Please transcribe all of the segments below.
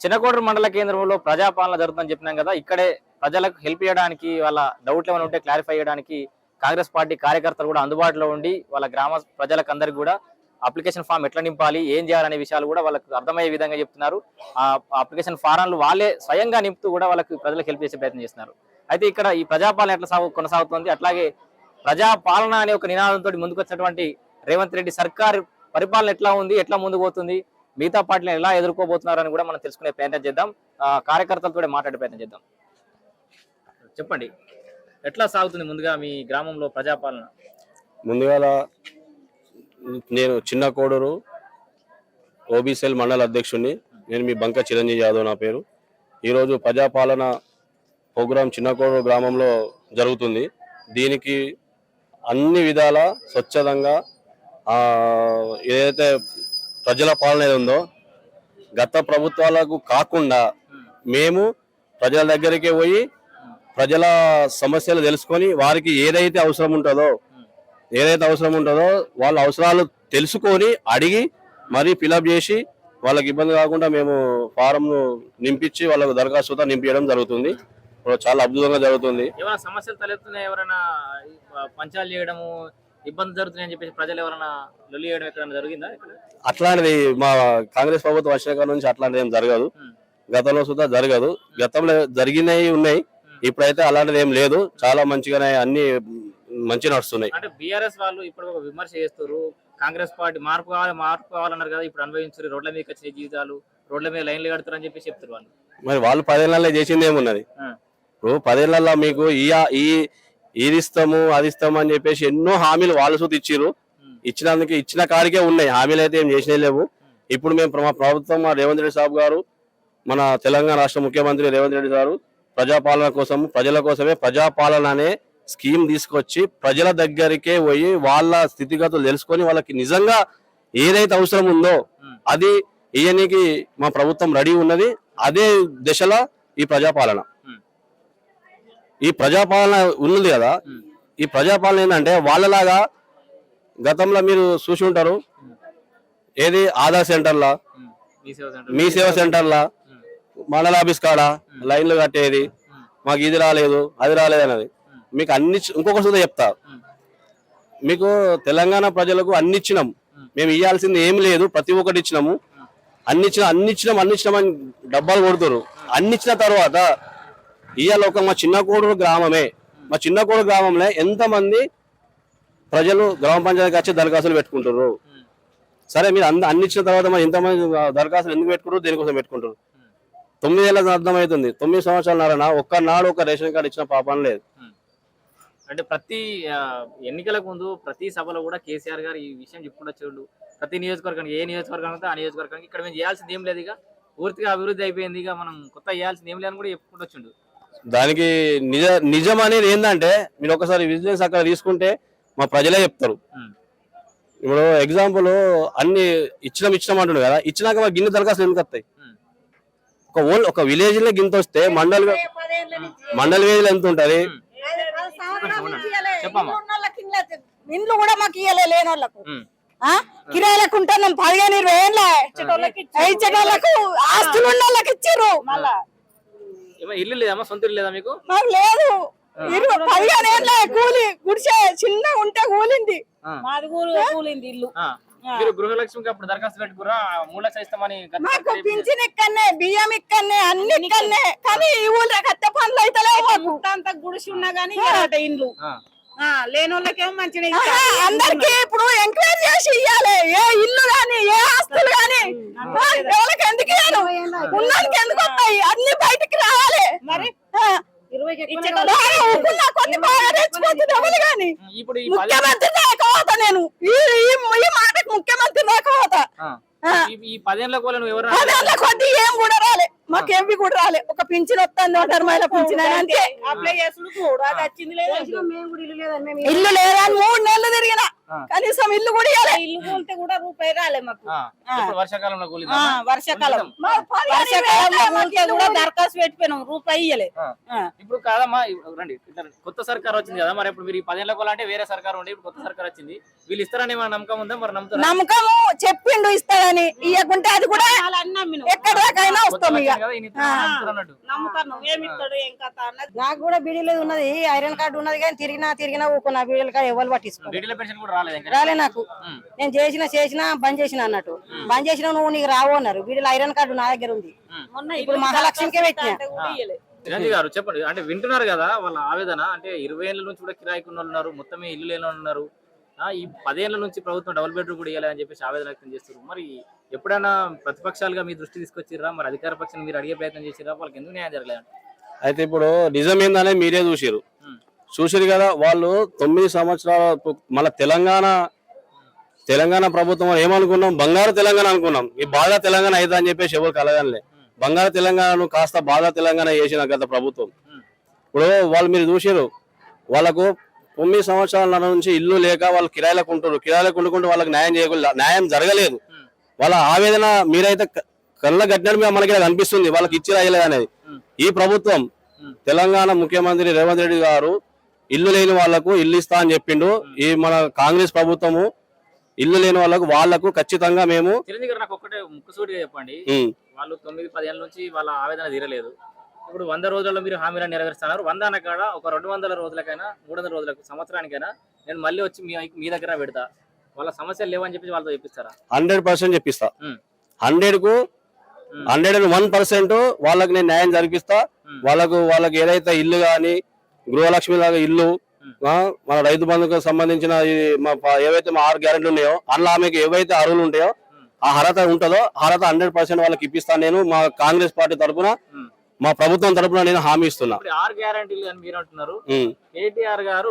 చిన్నకోటూరు మండల కేంద్రంలో ప్రజాపాలన జరుగుతుందని చెప్పినాం కదా ఇక్కడే ప్రజలకు హెల్ప్ చేయడానికి వాళ్ళ డౌట్లు ఏమైనా ఉంటే క్లారిఫై చేయడానికి కాంగ్రెస్ పార్టీ కార్యకర్తలు కూడా అందుబాటులో ఉండి వాళ్ళ గ్రామ ప్రజలకు అందరికీ కూడా అప్లికేషన్ ఫామ్ ఎట్లా నింపాలి ఏం చేయాలనే విషయాలు కూడా వాళ్ళకు అర్థమయ్యే విధంగా చెప్తున్నారు. ఆ అప్లికేషన్ ఫారాలు వాళ్ళే స్వయంగా నింపుతూ కూడా వాళ్ళకి ప్రజలకు హెల్ప్ చేసే ప్రయత్నం చేస్తున్నారు. అయితే ఇక్కడ ఈ ప్రజాపాలన ఎట్లా సాగు కొనసాగుతుంది అట్లాగే ప్రజాపాలన అనే ఒక నినాదంతో ముందుకు వచ్చినటువంటి రేవంత్ రెడ్డి సర్కార్ పరిపాలన ఎట్లా ఉంది ఎట్లా ముందుకు పోతుంది మిగతా పార్టీలను ఎలా ఎదుర్కోబోతున్నారు అని కూడా మనం తెలుసుకునే ప్రయత్నం చేద్దాం. కార్యకర్తలతో కూడా మాట్లాడే ప్రయత్నం చేద్దాం. చెప్పండి. ఎట్లా సాగుతుంది ముందుగా మీ గ్రామంలో ప్రజాపాలన? ముందుగా నేను చిన్న కోడూరు ఓబీసీఎల్ మండల అధ్యక్షుడిని. నేను మీ బంక చిరంజీవి యాదవ్ నా పేరు. ఈరోజు ప్రజాపాలన ప్రోగ్రాం చిన్న కోడూరు గ్రామంలో జరుగుతుంది. దీనికి అన్ని విధాల స్వచ్ఛందంగా ఏదైతే ప్రజల పాలన ఏది ఉందో గత ప్రభుత్వాలకు కాకుండా మేము ప్రజల దగ్గరికి పోయి ప్రజల సమస్యలు తెలుసుకొని వారికి ఏదైతే అవసరం ఉంటుందో ఏదైతే అవసరం ఉంటుందో వాళ్ళ అవసరాలు తెలుసుకొని అడిగి మరీ ఫిలప్ చేసి వాళ్ళకి ఇబ్బంది కాకుండా మేము ఫారంను నింపించి వాళ్ళకు దరఖాస్తుతో నింపించడం జరుగుతుంది. చాలా అద్భుతంగా జరుగుతుంది. ఏమైనా సమస్యలు తలెత్తున్నాయి ఎవరైనా? పంచాలు చేయడము ఇబ్బంది జరుగుతున్నాయని చెప్పేసి ప్రజలు ఎవరైనా లొల్లి చేయడం ఎక్కడైనా జరిగిందా అట్లాంటిది మా కాంగ్రెస్ ప్రభుత్వం వచ్చిన నుంచి అట్లాంటిది ఏం జరగదు. గతంలో సుధా జరగదు. గతంలో జరిగినవి ఉన్నాయి. ఇప్పుడైతే అలాంటిది ఏం లేదు. చాలా మంచిగానే అన్ని మంచి నడుస్తున్నాయి. అంటే బీఆర్ఎస్ వాళ్ళు ఇప్పుడు ఒక విమర్శ చేస్తారు కాంగ్రెస్ పార్టీ మార్పు కావాలి మార్పు కావాలన్నారు కదా ఇప్పుడు అనుభవించారు రోడ్ల మీద వచ్చే జీవితాలు రోడ్ల మీద లైన్లు కడతారు అని చెప్పి చెప్తారు వాళ్ళు. మరి వాళ్ళు పదేళ్ళలో చేసింది ఏమున్నది. ఇప్పుడు పదేళ్ళలో మీకు ఈ ఇది ఇస్తాము అది ఇస్తాము అని చెప్పేసి ఎన్నో హామీలు వాళ్ళు సూతి ఇచ్చిర్రు ఉమ్. ఇచ్చినందుకు ఇచ్చిన కాడికే ఉన్నాయి హామీలు అయితే ఏం చేసినా లేవు ఇప్పుడు మేము మా ప్రభుత్వం మా రేవంత్ రెడ్డి సాబ్ గారు మన తెలంగాణ రాష్ట్ర ముఖ్యమంత్రి రేవంత్ రెడ్డి గారు ప్రజాపాలన కోసం ప్రజల కోసమే ప్రజాపాలన అనే స్కీమ్ తీసుకొచ్చి ప్రజల దగ్గరికే పోయి వాళ్ళ స్థితిగతులు తెలుసుకొని వాళ్ళకి నిజంగా ఏదైతే అవసరం ఉందో. అది ఇయనికి మా ప్రభుత్వం రెడీ ఉన్నది అదే దిశలో ఈ ప్రజాపాలన. ఈ ప్రజాపాలన ఉన్నది కదా. ఈ ప్రజాపాలన ఏంటంటే వాళ్ళలాగా గతంలో మీరు చూసి ఉంటారు. ఏది? ఆధార్ సెంటర్లా. మీ సేవ సెంటర్లా. మండల ఆఫీస్ కాడ? లైన్లు కట్టేది. మాకు ఇది రాలేదు అది రాలేదు అన్నది. మీకు అన్ని ఇంకొక సుధా చెప్తా. మీకు తెలంగాణ ప్రజలకు అన్ని ఇచ్చినాం. మేము ఇవ్వాల్సింది ఏం లేదు ప్రతి ఒక్కటి ఇచ్చినాము. అన్ని ఇచ్చిన అన్ని ఇచ్చినాం అన్ని ఇచ్చినాం అని డబ్బాలు కొడుతురు అన్ని ఇచ్చిన తర్వాత ఇవాళ ఒక మా చిన్నకోడూరు గ్రామమే. మా చిన్నకోడూరు గ్రామంలో ఎంతమంది ప్రజలు గ్రామ పంచాయతీకి వచ్చి దరఖాస్తులు పెట్టుకుంటారు సరే మీరు అంద అన్నిచ్చిన తర్వాత మరి ఎంతమంది దరఖాస్తులు ఎందుకు పెట్టుకుంటారు దేనికోసం పెట్టుకుంటారు తొమ్మిది ఏళ్ళ అర్థమవుతుంది తొమ్మిది సంవత్సరాల నారన ఒక్కనాడు ఒక రేషన్ కార్డు ఇచ్చిన పాపం లేదు. అంటే ప్రతి ఎన్నికలకు ముందు ప్రతి సభలో కూడా కేసీఆర్ గారు ఈ విషయం చెప్పుకుంటూ ప్రతి నియోజకవర్గానికి ఏ నియోజకవర్గానికి అయితే ఆ నియోజకవర్గానికి ఇక్కడ మేము చేయాల్సింది ఏం లేదు ఇక. పూర్తిగా అభివృద్ధి అయిపోయింది ఇక మనం కొత్త చేయాల్సింది ఏం లేదని కూడా చెప్పుకుంటూ వచ్చిండు దానికి నిజ నిజం అనేది ఏంటంటే మీరు ఒకసారి విజిలెన్స్ అక్కడ తీసుకుంటే మా ప్రజలే చెప్తారు. ఇప్పుడు ఎగ్జాంపుల్ అన్ని ఇచ్చినాం ఇచ్చినాం అంటుండు కదా ఇచ్చినాక మా గిన్నె దరఖాస్తులు ఎందుకు వస్తాయి. ఒక ఓల్ ఒక విలేజ్లో గింత వస్తే మండల్ మండల్ విలేజ్ ఎంత ఉంటది? ఇండ్లు కూడా మాకు ఇయ్యలే లేని వాళ్ళకు ఉమ్. ఆ? కిరాయిలకు ఉంటున్నాం పదిహేను ఇరవై ఏళ్ళ ఇచ్చేటోళ్ళకు ఆస్తులు ఉన్న వాళ్ళకి ఇచ్చిర్రు మళ్ళా. ఏమో ఇల్లు లేదమ్మా సొంత ఇల్లు లేదా మీకు? మాకు లేదు. ఇరవై పదిహేను ఏళ్ళ కూలి గుడిసె చిన్న ఉంటే కూలింది. ఆ. మాది కూలింది ఇల్లు. ఆ. మీరు గృహలక్ష్మికి అప్పుడు దరఖాస్తు పెట్టుకురా మూడు లక్షలు ఇస్తామని గత మాకు సర్కారు చెప్పింది. పింఛన్ ఇక్కడనే బియ్యం ఇక్కడనే అన్ని ఇక్కడనే. కానీ ఈ ఊళ్ళో కత్త పనులు అయితే మాకు. అంత గుడిసి ఉన్నా గానీ ఇండ్లు. ఆ. లేని వాళ్ళకేమో మంచిగా ఆహా, అందరికీ ఇప్పుడు ఎంక్వైరీ చేసి ఇయ్యాలి. ఏ ఇల్లు గాని ఏ ఆస్తులు గాని. ఎవరికి ఎందుకు ఉన్నానికి ఎందుకు వస్తాయి? అన్ని బయటికి రావాలి మరి ఆ, ఇరవైకి ఎక్కువనే బాగా ఊరుకున్నా కొన్ని బాగా రెచ్చిపోతుంది ఎవరు గాని ఇప్పుడు ముఖ్యమంత్రి నేను. ఈ మాటకు ముఖ్యమంత్రి. ఆ. ఈ- పదేళ్ళ కొద్ది ఏం కూడా రాలే. మాకేమి కూడా రాలే. ఒక పింఛన్ వస్తుంది ఒకటి మైల పింఛన్ అంతే. లేదు ఇల్లు లేదని లేదని మూడు నెలలు తిరిగిన. కనీసం ఇల్లు కూడా ఇవ్వలే. ఇల్లు కూడా రూపాయి రాలే మాకు. వర్షాకాలంలో వర్షాకాలం. వర్షాకాలంలో కూడా కూడా దరఖాస్తు పెట్టిపోయినాం రూపాయి ఇయ్యలే. ఇప్పుడు కాదమ్మా రండి కొత్త సర్కార్ వచ్చింది కదా మరి ఇప్పుడు మీరు కోల అంటే వేరే సర్కార్ ఉండే ఇప్పుడు కొత్త సర్కార్ వచ్చింది. వీళ్ళు ఇస్తారని నమ్మకం ఉందా మరి నమ్ముతారా? నమ్మకము చెప్పిండు ఇస్తాడని ఇవ్వకుంటే అది కూడా చాలా అన్ని నమ్మినాం. ఎక్కడి దాకైనా కొత్త వస్తాం ఇక. నాకు కూడా బీడీలో ఉన్నది. ఐరన్ కార్డు ఉన్నది కానీ తిరిగినా తిరిగినా ఊకున్నా బీడీల కార్డు ఎవరు పట్టించుకో డీడీల పెన్షన్ కూడా రాలేదు ఇంకా. రాలే నాకు. నేను చేసిన చేసిన బంద్ చేసిన అన్నట్టు. బంద్ చేసిన నువ్వు నీకు రావు అన్నారు. బీడీలో ఐరన్ కార్డు నా దగ్గర ఉంది. మొన్న ఇప్పుడు మహాలక్ష్మికే పెట్టినా. చిరంజీవి గారు చెప్పండి. అంటే వింటున్నారు కదా వాళ్ళ ఆవేదన. అంటే ఇరవై ఏళ్ళ నుంచి కూడా కిరాయికి ఉన్న వాళ్ళు ఉన్నారు. మొత్తమే ఇల్లు లేని ఉన్నారు. ఈ పదేళ్ళ నుంచి ప్రభుత్వం డబుల్ బెడ్రూమ్ కూడా ఇవ్వాలి అని చెప్పేసి ఆవేదన వ్యక్తం చేస్తారు మరి ఎప్పుడైనా ప్రతిపక్షాలుగా మీ దృష్టి తీసుకొచ్చిర్రా? మరి అధికార పక్షాన్ని మీరు అడిగే ప్రయత్నం చేసిరా వాళ్ళకి ఎందుకు న్యాయం జరగలేదు అయితే ఇప్పుడు నిజం ఏందనే మీరే చూసిరు. చూసిరు కదా వాళ్ళు తొమ్మిది సంవత్సరాల మన తెలంగాణ తెలంగాణ ప్రభుత్వం ఏమనుకున్నాం? బంగారు తెలంగాణ అనుకున్నాం. ఈ బాగా తెలంగాణ అవుతా అని చెప్పేసి ఎవరు కలగలే బంగారు తెలంగాణను కాస్త బాగా తెలంగాణ చేసిన గత ప్రభుత్వం. ఇప్పుడు వాళ్ళు మీరు చూసారు వాళ్ళకు తొమ్మిది సంవత్సరాల నుంచి ఇల్లు లేక వాళ్ళు కిరాయిలకు ఉంటారు. కిరాయిలకు ఉండుకుంటూ వాళ్ళకి న్యాయం చేయకుండా న్యాయం జరగలేదు. వాళ్ళ ఆవేదన మీరైతే కళ్ళ కట్టినట్టు మనకి ఇలా కనిపిస్తుంది వాళ్ళకి ఇచ్చిరా ఇయ్యలేదు అనేది. ఈ ప్రభుత్వం. తెలంగాణ ముఖ్యమంత్రి రేవంత్ రెడ్డి గారు ఇల్లు లేని వాళ్ళకు ఇల్లు ఇస్తా అని చెప్పిండు. ఈ మన కాంగ్రెస్ ప్రభుత్వము ఇల్లు లేని వాళ్ళకు వాళ్ళకు ఖచ్చితంగా మేము చిరంజీవి గారు నాకు ఒక్కటే ముక్కుసూటిగా చెప్పండి. వాళ్ళు తొమ్మిది పదేళ్ళ నుంచి వాళ్ళ ఆవేదన తీరలేదు. ఇప్పుడు వంద రోజుల్లో మీరు హామీలను నెరవేరుస్తున్నారు వంద అనకాడ ఒక రెండు వందల రోజులకైనా మూడు వందల రోజులకు సంవత్సరానికైనా నేను మళ్ళీ వచ్చి మీ మీ దగ్గర పెడతా వాళ్ళ సమస్యలు లేవని చెప్పి వాళ్ళతో చెప్పిస్తారా హండ్రెడ్ పర్సెంట్ చెప్పిస్తా. హండ్రెడ్కు. హండ్రెడ్ అండ్ వన్ పర్సెంట్ వాళ్ళకి నేను న్యాయం జరిపిస్తా. వాళ్ళకు వాళ్ళకి ఏదైతే ఇల్లు గాని గృహలక్ష్మి లాగా ఇల్లు మన రైతు బంధుకు సంబంధించిన ఏవైతే మా ఆరు గ్యారెంటీ ఉన్నాయో అందులో ఆమెకి ఏవైతే అర్హులు ఉంటాయో. ఆ అర్హత ఉంటుందో అర్హత హండ్రెడ్ పర్సెంట్ వాళ్ళకి ఇప్పిస్తాను నేను మా కాంగ్రెస్ పార్టీ తరపున ఉమ్. మా ప్రభుత్వం తరపున నేను హామీ ఇస్తున్నా. ఇప్పుడు ఆరు గ్యారంటీలు అని మీరు అంటున్నారు కేటీఆర్ గారు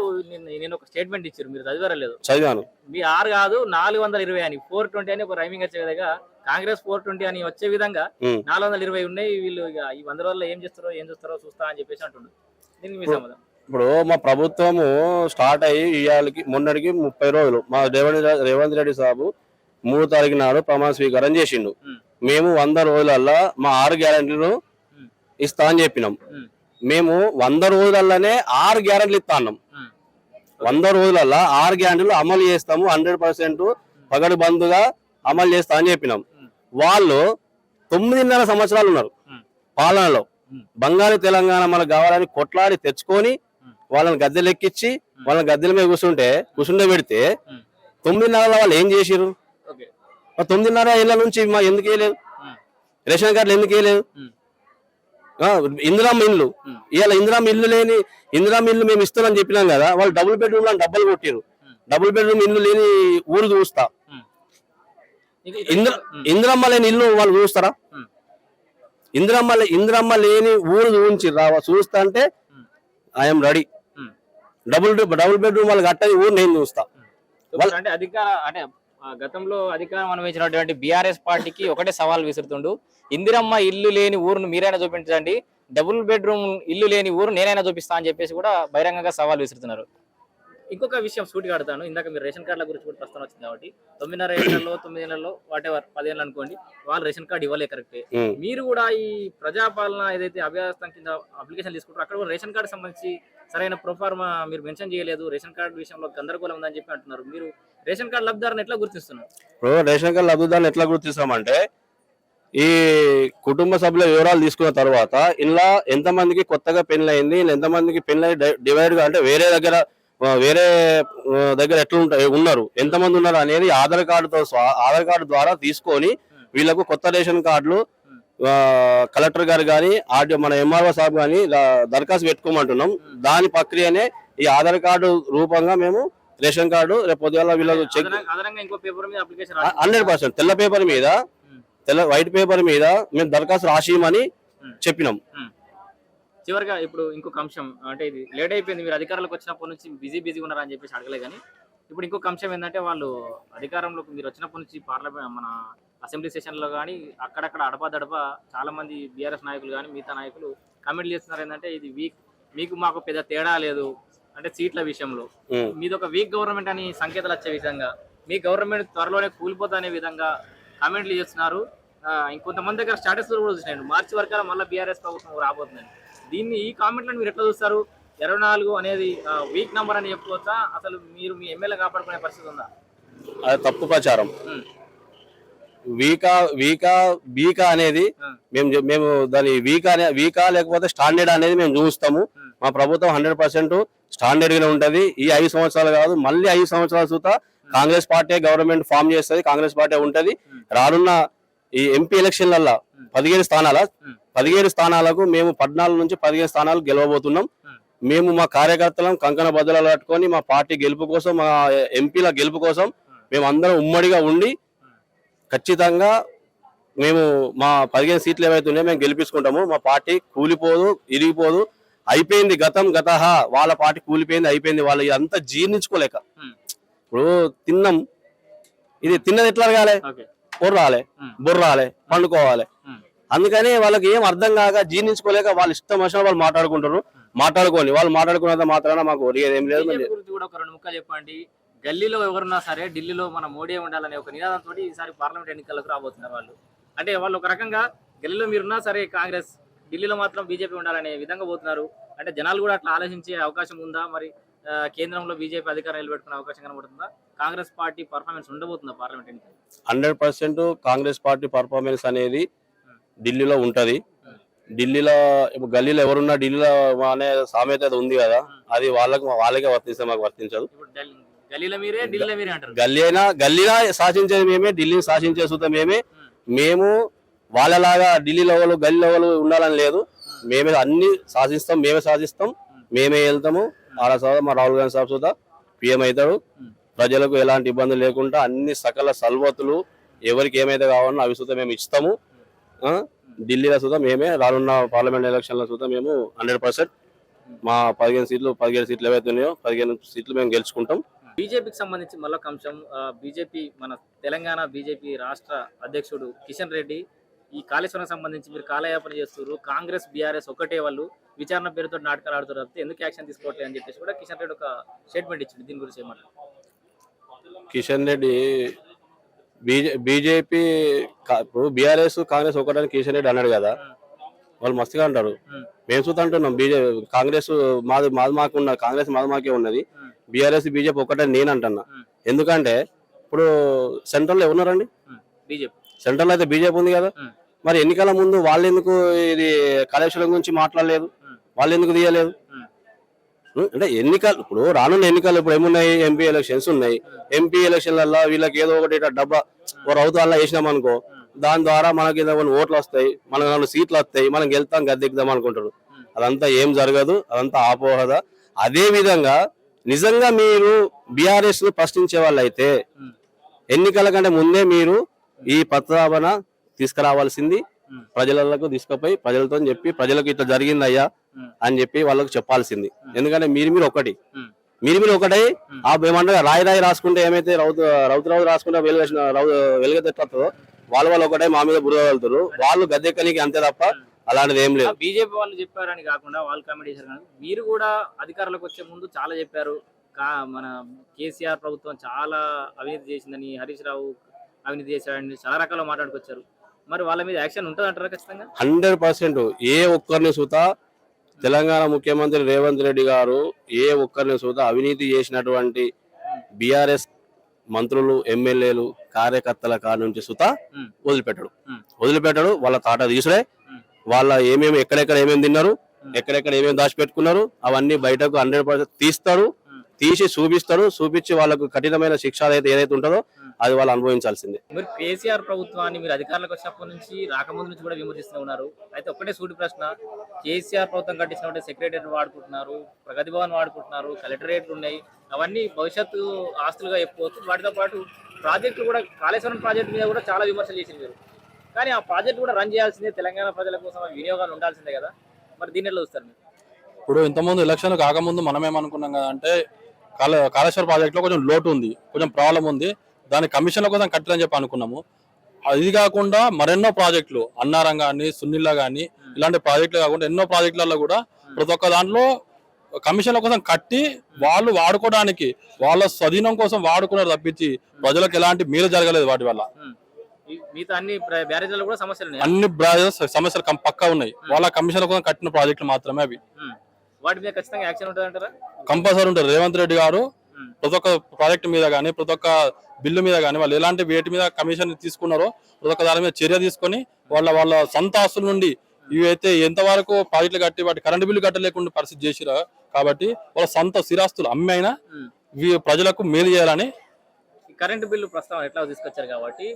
నేను ఒక స్టేట్మెంట్ ఇచ్చారు మీరు చదివారలేదు. చదివాను. మీ ఆరు కాదు నాలుగు వందల ఇరవై అని ఫోర్ ట్వంటీ అని ఒక రైమింగ్ వచ్చే విధంగా కాంగ్రెస్ ఫోర్ ట్వంటీ అని వచ్చే విధంగా. నాలుగు వందల ఇరవై ఉన్నాయి వీళ్ళు ఇక ఈ వంద రోజుల్లో ఏం చేస్తారో ఏం చేస్తారో చూస్తా అని చెప్పేసి అంటుండ్రు దీనికి మీ సమాధానం. ఇప్పుడు మా ప్రభుత్వము స్టార్ట్ అయ్యి ఇవాళకి మొన్నటికి ముప్పై రోజులు. మా రేవంత్ రేవంత్ రెడ్డి సాబు మూడు తారీఖు నాడు ప్రమాణ స్వీకారం చేసిండు. మేము వంద రోజులల్లా మా ఆరు గ్యారెంటీలు. ఇస్తా అని చెప్పినాం. మేము వంద రోజులల్లానే ఆరు గ్యారెంటీలు ఇస్తా అన్నాం. వంద రోజులల్లా ఆరు గ్యారెంటీలు అమలు చేస్తాము హండ్రెడ్ పర్సెంట్ పగడు బంధుగా అమలు చేస్తా అని చెప్పినాం. వాళ్ళు తొమ్మిదిన్నర సంవత్సరాలు ఉన్నారు. పాలనలో. బంగారు తెలంగాణ మనకు కావాలని కొట్లాడి తెచ్చుకొని. వాళ్ళని గద్దెలెక్కించి వాళ్ళని గద్దెల మీద కూర్చుంటే కూర్చుండే పెడితే. తొమ్మిదిన్నర వాళ్ళు ఏం చేసిరు తొమ్మిదిన్నర ఏళ్ళ నుంచి మా ఎందుకు వేయలేదు. రేషన్ కార్డులు ఎందుకు వేయలేదు ఇందిరామ్మ ఇల్లు. ఇవాళ ఇందిరామ్మ ఇల్లు లేని ఇందిరామ్మ ఇల్లు మేము ఇస్తున్నాం చెప్పినాం కదా వాళ్ళు డబుల్ బెడ్రూమ్లో డబ్బులు కొట్టిరు. డబుల్ బెడ్రూమ్ ఇల్లు లేని ఊరు చూస్తా ఇంద్ర ఉమ్. ఇందిరమ్మ లేని ఇల్లు వాళ్ళు చూస్తారా. ఇందిరమ్మ ఇందిరమ్మ లేని ఊరు చూపించి రావా చూస్తా అంటే. I'm ready. Double double bedroom వాళ్ళు కట్టని ఊరు నేను చూస్తా అంటే అధికార అంటే గతంలో అధికారం అనుభవించినటువంటి బీఆర్ఎస్ పార్టీకి ఒకటే సవాల్ విసురుతుండు. ఇందిరమ్మ ఇల్లు లేని ఊరును మీరైనా చూపించండి. డబుల్ బెడ్రూమ్ ఇల్లు లేని ఊరు నేనైనా చూపిస్తా అని చెప్పేసి కూడా బహిరంగంగా సవాల్ విసురుతున్నారు. ఇంకొక విషయం సూటిగా అడుగుతాను ఇందాక మీరు రేషన్ కార్డుల గురించి కూడా ప్రస్తావన వచ్చింది కాబట్టి తొమ్మిదిన్నర ఏళ్ళలో తొమ్మిది నెలల్లో వాట్ ఎవర్ పదేళ్ళు అనుకోండి వాళ్ళు రేషన్ కార్డు ఇవ్వలే కరెక్టే. మీరు కూడా ఈ ప్రజాపాలన ఏదైతే అభ్యాసం కింద అప్లికేషన్ తీసుకుంటారో అక్కడ కూడా రేషన్ కార్డు సంబంధించి సరైన ప్రొఫార్మా మీరు మెన్షన్ చేయలేదు. రేషన్ కార్డు విషయంలో గందరగోళం ఉందని చెప్పి అంటున్నారు. మీరు రేషన్ కార్డు లబ్ధిదారుని ఎట్లా గుర్తిస్తున్నారు? ఇప్పుడు రేషన్ కార్డు లబ్ధిదారులు ఎట్లా గుర్తిస్తామంటే ఈ కుటుంబ సభ్యుల వివరాలు తీసుకున్న తర్వాత ఇలా ఎంతమందికి కొత్తగా పెళ్ళయింది ఎంతమందికి పెళ్ళి డివైడ్గా అంటే వేరే దగ్గర వేరే దగ్గర ఎట్లా ఉంటాయి ఉన్నారు. ఎంతమంది ఉన్నారు అనేది ఆధార్ కార్డుతో ఆధార్ కార్డు ద్వారా తీసుకొని వీళ్ళకు కొత్త రేషన్ కార్డులు కలెక్టర్ గారు కానీ ఆర్డీ మన ఎంఆర్ఓ సాబ్ కానీ దరఖాస్తు పెట్టుకోమంటున్నాం. దాని ప్రక్రియనే ఈ ఆధార్ కార్డు రూపంగా మేము రేషన్ కార్డు రేపు పొద్దుగాల వీళ్ళకు చెక్ హండ్రెడ్ పర్సెంట్. తెల్ల పేపర్ మీద తెల్ల వైట్ పేపర్ మీద మేము దరఖాస్తు రాసియమని చెప్పినాం. చివరిగా ఇప్పుడు ఇంకొక అంశం అంటే ఇది లేట్ అయిపోయింది మీరు అధికారంలోకి వచ్చినప్పటి నుంచి బిజీ బిజీగా ఉన్నారని చెప్పేసి అడగలే కానీ ఇప్పుడు ఇంకొక అంశం ఏంటంటే వాళ్ళు అధికారంలోకి మీరు వచ్చినప్పటి నుంచి పార్లమెంట్ మన అసెంబ్లీ సెషన్లో కానీ అక్కడక్కడ అడపదడప చాలా మంది బీఆర్ఎస్ నాయకులు కానీ మిగతా నాయకులు కామెంట్లు చేస్తున్నారు ఏంటంటే ఇది వీక్ మీకు మాకు పెద్ద తేడా లేదు అంటే సీట్ల విషయంలో. మీది ఒక వీక్ గవర్నమెంట్ అని సంకేతాలు వచ్చే విధంగా మీ గవర్నమెంట్ త్వరలోనే కూలిపోతా అనే విధంగా కామెంట్లు చేస్తున్నారు. ఇంకొంతమంది దగ్గర స్టాటస్ కూడా చూసినాను మార్చి వరకు మళ్ళీ బీఆర్ఎస్ ప్రభుత్వం రాబోతుందని దీన్ని ఈ కామెంట్లను మీరు ఎట్లా చూస్తారు ఇరవై నాలుగు అనేది వీక్ నంబర్ అని చెప్పుకోవచ్చా అసలు మీరు మీ ఎమ్మెల్యే కాపాడుకునే పరిస్థితి ఉందా అది తప్పు ప్రచారం. వీకా వీకా బీకా అనేది. మేము మేము దాని వీకా అనే వీకా లేకపోతే స్టాండర్డ్ అనేది మేము చూస్తాము. మా ప్రభుత్వం హండ్రెడ్ పర్సెంట్ స్టాండర్డ్ గానే ఉంటది ఈ ఐదు సంవత్సరాలు కాదు మళ్ళీ ఐదు సంవత్సరాల చూత కాంగ్రెస్ పార్టీ గవర్నమెంట్ ఫామ్ చేస్తది కాంగ్రెస్ పార్టీ ఉంటది. రానున్న ఈ ఎంపీ ఎలక్షన్లల్లో ఉమ్. పదిహేడు స్థానాల? ఉమ్. పదిహేడు స్థానాలకు మేము పద్నాలుగు నుంచి పదిహేను స్థానాలు గెలవబోతున్నాం. మేము మా కార్యకర్తలను కంకణ బద్దలు కట్టుకొని మా పార్టీ గెలుపు కోసం మా ఎంపీల గెలుపు కోసం మేము అందరం ఉమ్మడిగా ఉండి ఖచ్చితంగా మేము మా పదిహేను సీట్లు ఏవైతే ఉన్నాయో మేము గెలిపించుకుంటాము. మా పార్టీ కూలిపోదు ఇరిగిపోదు. అయిపోయింది గతం గత వాళ్ళ పార్టీ కూలిపోయింది అయిపోయింది. వాళ్ళు అంతా జీర్ణించుకోలేక. ఇప్పుడు తిన్నాం. ఇది తిన్నది ఎట్లా ఓకే. బుర్రాలే. బుర్రాలే పండుకోవాలి. అందుకని వాళ్ళకి ఏం అర్థం కాక జీర్ణించుకోలేక వాళ్ళ ఇష్టం వచ్చిన వాళ్ళు మాట్లాడుకుంటారు మాట్లాడుకోని వాళ్ళు మాట్లాడుకున్నంత మాత్రాన మాకు ఒరిగేది ఏం లేదు. కూడా ఒక రెండు ముక్కలు చెప్పండి. గల్లీలో ఎవరున్నా సరే ఢిల్లీలో మన మోడీ ఉండాలనే ఒక నినాదంతో ఈసారి పార్లమెంట్ ఎన్నికలకు రాబోతున్నారు వాళ్ళు. అంటే వాళ్ళు ఒక రకంగా గల్లీలో మీరున్నా సరే కాంగ్రెస్ ఢిల్లీలో మాత్రం బీజేపీ ఉండాలనే విధంగా పోతున్నారు. అంటే జనాలు కూడా అట్లా ఆలోచించే అవకాశం ఉందా? మరి కేంద్రంలో బీజేపీ అధికారం నిలబెట్టుకునే అవకాశం కనబడుతుందా? కాంగ్రెస్ పార్టీ పర్ఫార్మెన్స్ ఉండబోతుందా పార్లమెంట్ ఎన్నికలు hundred percent Congress party performance అనేది ఢిల్లీలో ఉంటది. ఢిల్లీలో ఇప్పుడు గల్లీలో ఎవరున్నా ఢిల్లీలో అనే సామెత అది ఉంది కదా అది వాళ్ళకి వాళ్ళకే వర్తిస్తే మాకు వర్తించదు. గల్లీలో ఢిల్లీలో గల్లీ అయినా గల్లీలో శాసించేది మేమే ఢిల్లీని శాసించే సుతం మేమే. మేము వాళ్ళలాగా ఢిల్లీ లెవెల్ గల్లీ లెవెల్ ఉండాలని లేదు. మేమే అన్ని శాసిస్తాం మేమే శాసిస్తాం మేమే వెళ్తాము. ఆడ సోదా మా రాహుల్ గాంధీ సాబ్ సుతా పిఎం అవుతాడు. ప్రజలకు ఎలాంటి ఇబ్బంది లేకుండా అన్ని సకల సల్వతులు ఎవరికి ఏమైతే కావాలన్నా అవి సుతా మేము ఇస్తాము? ఢిల్లీలో సుతా మేమే రానున్న పార్లమెంట్ ఎలక్షన్ల సుతా మేము హండ్రెడ్ పర్సెంట్ మా పదిహేను సీట్లు పదిహేను సీట్లు ఏవైతే ఉన్నాయో పదిహేను సీట్లు మేము గెలుచుకుంటాం. బీజేపీకి సంబంధించి మరొక అంశం బీజేపీ మన తెలంగాణ బీజేపీ రాష్ట్ర అధ్యక్షుడు కిషన్ రెడ్డి ఈ కాళేశ్వరం సంబంధించి మీరు కాలయాపన చేస్తున్నారు కాంగ్రెస్ బీఆర్ఎస్ ఒకటే వాళ్ళు విచారణ పేరుతో నాటకాలు ఆడుతున్నారు తప్పితే ఎందుకు యాక్షన్ తీసుకోవట్లేదు అని చెప్పేసి కూడా కిషన్ రెడ్డి ఒక స్టేట్మెంట్ ఇచ్చింది దీని గురించి ఏమన్నా కిషన్ రెడ్డి బీజే బీజేపీ ఇప్పుడు బీఆర్ఎస్ కాంగ్రెస్ ఒకటని కిషన్ రెడ్డి అన్నాడు కదా. వాళ్ళు మస్తుగా అంటారు. మేము. చూద్దాం అంటున్నాం బీజే కాంగ్రెస్ మాది మాది మాకు ఉన్న కాంగ్రెస్ మాది మాకే ఉన్నది. బీఆర్ఎస్ బీజేపీ ఒకటే నేను అంటున్నా. ఎందుకంటే ఇప్పుడు సెంట్రల్లో ఎవరున్నారండి బీజేపీ. సెంట్రల్ అయితే బీజేపీ ఉంది కదా. మరి ఎన్నికల ముందు వాళ్ళు ఎందుకు ఇది కాళేశ్వరం గురించి మాట్లాడలేదు. వాళ్ళు ఎందుకు తీయలేదు? అంటే ఎన్నికలు ఇప్పుడు రానున్న ఎన్నికలు ఇప్పుడు ఏమున్నాయి? ఎంపీ ఎలక్షన్స్ ఉన్నాయి. ఎంపీ ఎలక్షన్లలో వీళ్ళకి ఏదో ఒకటి డబ్బా ఓ రౌతు అలా వేసినాం అనుకో దాని ద్వారా మనకి ఏదో కొన్ని ఓట్లు వస్తాయి మనకు నాలుగు సీట్లు వస్తాయి మనం గెలుతాం గద్దెక్కుదాం అనుకుంటారు. అదంతా ఏం జరగదు అదంతా ఆపోహద. అదే విధంగా నిజంగా మీరు బీఆర్ఎస్ను ప్రశ్నించే వాళ్ళైతే ఉమ్. ఎన్నికల కంటే ముందే మీరు ఈ ప్రస్తావన తీసుకురావాల్సింది ప్రజలకు తీసుకుపోయి ప్రజలతో చెప్పి ప్రజలకు ఇట్లా జరిగింది అయ్యా అని చెప్పి వాళ్ళకి చెప్పాల్సింది. ఎందుకంటే మీరు మీరు ఒకటి. మీరు మీరు ఒకటై. ఆ ఏమంటారు రాయి రాయి రాసుకుంటే ఏమైతే రౌతు రౌతు రౌతు రాసుకుంటే వెలుగేసిన వెలుగైతే ఎట్లొస్తుందో వాళ్ళు వాళ్ళు ఒకటే మా మీద బురద వెళ్తారు వాళ్ళు గద్దెక్కనికి అంతే తప్ప అలాంటిది ఏం లేదు. బీజేపీ వాళ్ళు చెప్పారని కాకుండా వాళ్ళు కామెంట్ చేశారు మీరు కూడా అధికారులకు వచ్చే ముందు చాలా చెప్పారు. కా మన కేసీఆర్ ప్రభుత్వం చాలా అవినీతి చేసిందని హరీష్ రావు అవినీతి చేశాడని చాలా రకాల మాట్లాడుకొచ్చారు మరి వాళ్ళ మీద యాక్షన్ ఉంటుంది అంటారా ఖచ్చితంగా హండ్రెడ్ పర్సెంట్ ఏ ఒక్కరిని సుత తెలంగాణ ముఖ్యమంత్రి రేవంత్ రెడ్డి గారు ఏ ఒక్కరిని సుత అవినీతి చేసినటువంటి బీఆర్ఎస్ మంత్రులు ఎమ్మెల్యేలు కార్యకర్తల కాడ నుంచి సుత. వదిలిపెట్టడు. వదిలిపెట్టడు వాళ్ళ తాట తీసుడే ఉమ్. వాళ్ళ ఏమేమి ఎక్కడెక్కడ ఏమేమి తిన్నారు ఎక్కడెక్కడ ఏమేమి దాచిపెట్టుకున్నారు అవన్నీ బయటకు హండ్రెడ్ పర్సెంట్ తీస్తారు ఉమ్. తీసి చూపిస్తారు చూపించి వాళ్ళకు కఠినమైన శిక్ష అయితే ఏదైతే ఉంటుందో అది వాళ్ళు అనుభవించాల్సిందే. మీరు కేసీఆర్ ప్రభుత్వాన్ని మీరు అధికారంలోకి వచ్చినప్పటి నుంచి రాకముందు నుంచి కూడా విమర్శిస్తూ ఉన్నారు. అయితే ఒకటే సూటి ప్రశ్న కేసీఆర్ ప్రభుత్వం కట్టించినటువంటి సెక్రటరీ వాడుకుంటున్నారు ప్రగతి భవన్ వాడుకుంటున్నారు కలెక్టరేట్లు ఉన్నాయి. అవన్నీ భవిష్యత్తు ఆస్తులుగా చెప్పుకోవచ్చు. వాటితో పాటు ప్రాజెక్టులు కూడా కాళేశ్వరం ప్రాజెక్టు మీద కూడా చాలా విమర్శలు చేసింది మీరు. కానీ ఆ ప్రాజెక్ట్ కూడా రన్ చేయాల్సిందే తెలంగాణ ప్రజల కోసం వినియోగాలు ఉండాల్సిందే కదా. మరి దీన్ని ఎట్లా చూస్తారు మీరు? ఇప్పుడు ఇంతకుముందు ఎలక్షన్ కాకముందు మనం ఏమనుకున్నాం కదా అంటే కాళ కాళేశ్వర ప్రాజెక్ట్లో కొంచెం లోటు ఉంది కొంచెం ప్రాబ్లం ఉంది. దాని కమిషన్ల కోసం కట్టాలని చెప్పి అనుకున్నాము. అది కాకుండా మరెన్నో ప్రాజెక్టులు అన్నారం కానీ సున్నిల్లా కానీ ఇలాంటి ప్రాజెక్టులు కాకుండా ఎన్నో ప్రాజెక్టులలో కూడా ప్రతి ఒక్క దాంట్లో కమిషన్ల కోసం కట్టి వాళ్ళు వాడుకోవడానికి వాళ్ళ స్వధీనం కోసం వాడుకున్నారు తప్పించి ప్రజలకు ఎలాంటి మేలు జరగలేదు వాటి వల్ల. అన్ని కూడా సమస్యలు పక్కా ఉన్నాయి. వాళ్ళ కమిషన్ల కోసం కట్టిన ప్రాజెక్టులు మాత్రమే అవి. వాటి మీద ఖచ్చితంగా యాక్షన్ ఉంటుంది అంటారా కంపల్సరీ ఉంటారు రేవంత్ రెడ్డి గారు. ప్రతి ఒక్క ప్రాజెక్ట్ మీద కానీ ప్రతి ఒక్క బిల్లు మీద కానీ వాళ్ళు ఎలాంటి వేటి మీద కమిషన్ తీసుకున్నారో ప్రతి ఒక్క దాని మీద చర్య తీసుకొని వాళ్ళ వాళ్ళ సొంత ఆస్తుల నుండి ఇవైతే ఎంతవరకు ప్రాజెక్టులు కట్టి వాటి కరెంటు బిల్లు కట్టలేకుండా పరిస్థితి చేసిరా కాబట్టి వాళ్ళ సొంత స్థిరాస్తులు అమ్మి అయినా ఉమ్. వీ- ప్రజలకు మేలు చేయాలని కరెంటు బిల్లు ప్రస్తావన ఎట్లా తీసుకొచ్చారు కాబట్టి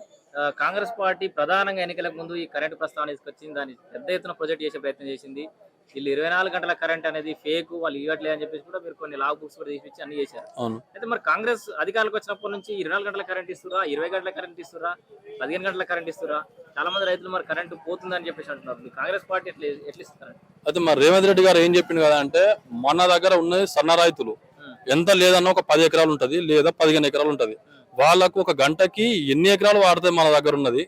కాంగ్రెస్ పార్టీ ప్రధానంగా ఎన్నికలకు ముందు ఈ కరెంటు ప్రస్తావన తీసుకొచ్చింది దాన్ని పెద్ద ఎత్తున ప్రొజెక్ట్ చేసే ప్రయత్నం చేసింది వీళ్ళు ఇరవై నాలుగు గంటల కరెంట్ అనేది ఫేక్ వాళ్ళు ఇవ్వట్లేదు అని చెప్పేసి కూడా మీరు కొన్ని లాగ్ బుక్స్ కూడా తీపిచ్చి అన్ని చేశారు. అయితే మరి కాంగ్రెస్ అధికారులకు వచ్చినప్పటి నుంచి ఇరవై నాలుగు గంటల కరెంట్ ఇస్తురా ఇరవై గంటల కరెంట్ ఇస్తురా పదిహేను గంటల కరెంట్ ఇస్తురా చాలా మంది రైతులు మరి కరెంటు పోతుందని చెప్పేసి అంటున్నారు. కాంగ్రెస్ పార్టీ ఎట్లా ఎట్లా ఇస్తారు అయితే మరి రేవంత్ రెడ్డి గారు ఏం చెప్పింది కదా అంటే మన దగ్గర ఉన్నది సన్న రైతులు. ఎంత లేదన్నా ఒక పది ఎకరాలు ఉంటది లేదా పదిహేను ఎకరాలు ఉంటది. వాళ్ళకు ఒక గంటకి ఎన్ని ఎకరాలు వాడితే మన దగ్గర ఉన్నది?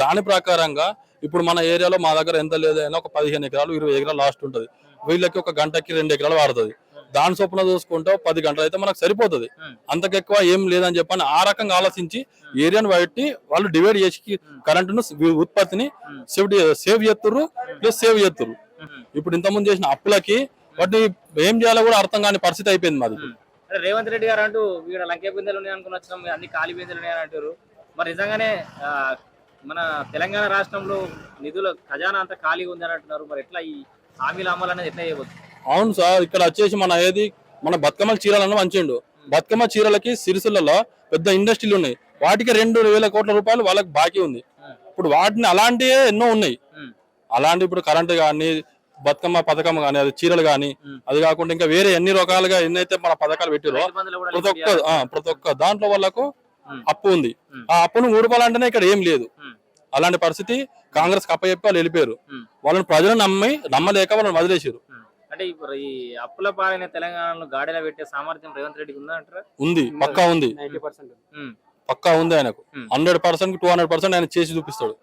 దాని ప్రకారంగా ఇప్పుడు మన ఏరియాలో మా దగ్గర ఎంత లేదైనా ఒక పదిహేను ఎకరాలు ఇరవై ఎకరాలు లాస్ట్ ఉంటుంది. వీళ్ళకి ఒక గంటకి రెండు ఎకరాలు వాడుతుంది. దాని చొప్పున చూసుకుంటే పది గంటలు అయితే మనకు సరిపోతుంది. అంతకెక్కువ ఏం లేదని చెప్పని ఆ రకంగా ఆలోచించి ఏరియాను బట్టి వాళ్ళు డివైడ్ చేసి కరెంటును ఉత్పత్తిని సేవ్ సేవ్ చేస్తుర్రు ప్లస్ సేవ్ చేస్తుర్రు ఇప్పుడు ఇంతకుముందు చేసిన అప్పులకి వాటిని ఏం చేయాలో కూడా అర్థం కాని పరిస్థితి అయిపోయింది మాది రేవంత్ రెడ్డి గారు అంటూ వీడ లంకే బిందెలు ఉన్నాయి అనుకుని వచ్చినాం అన్ని ఖాళీ బిందెలు ఉన్నాయని అంటారు మరి నిజంగానే మన తెలంగాణ రాష్ట్రంలో నిధుల ఖజానా అంతా ఖాళీగా ఉంది అని అంటున్నారు మరి ఎట్లా ఈ హామీల అమలు అనేది ఎట్లా చేయవచ్చు అవును సార్ ఇక్కడ వచ్చేసి మన ఏది మన బతుకమ్మ చీరలను మంచిండు బతుకమ్మ చీరలకి సిరిసిల్లలో పెద్ద ఇండస్ట్రీలు ఉన్నాయి వాటికి రెండు వేల కోట్ల రూపాయలు వాళ్ళకి బాకీ ఉంది ఇప్పుడు వాటిని అలాంటివే ఎన్నో ఉన్నాయి. అలాంటి ఇప్పుడు కరెంట్ కానీ బతుకమ్మ పథకం కానీ అది చీరలు కానీ. అది కాకుండా ఇంకా వేరే ఎన్ని రకాలుగా ఎన్నైతే మన పథకాలు పెట్టిరో ప్రతి ఒక్క ప్రతి ఒక్క దాంట్లో వాళ్ళకు. అప్పు ఉంది. ఆ అప్పును ఊడుకోవాలంటేనే ఇక్కడ ఏం లేదు. అలాంటి పరిస్థితి కాంగ్రెస్ కప్పచెప్పి వాళ్ళు వెళ్ళిపోయారు. వాళ్ళని ప్రజలు నమ్మి నమ్మలేక వాళ్ళని వదిలేసారు ఉమ్. అంటే ఇప్పుడు ఈ అప్పుల పాలైన తెలంగాణలో గాడిలో పెట్టే సామర్థ్యం రేవంత్ రెడ్డికి ఉందా అంటారా? ఉంది. పక్కా ఉంది. పక్కా ఉంది ఆయనకు. Hundred percent two hundred percent ఆయన చేసి చూపిస్తాడు.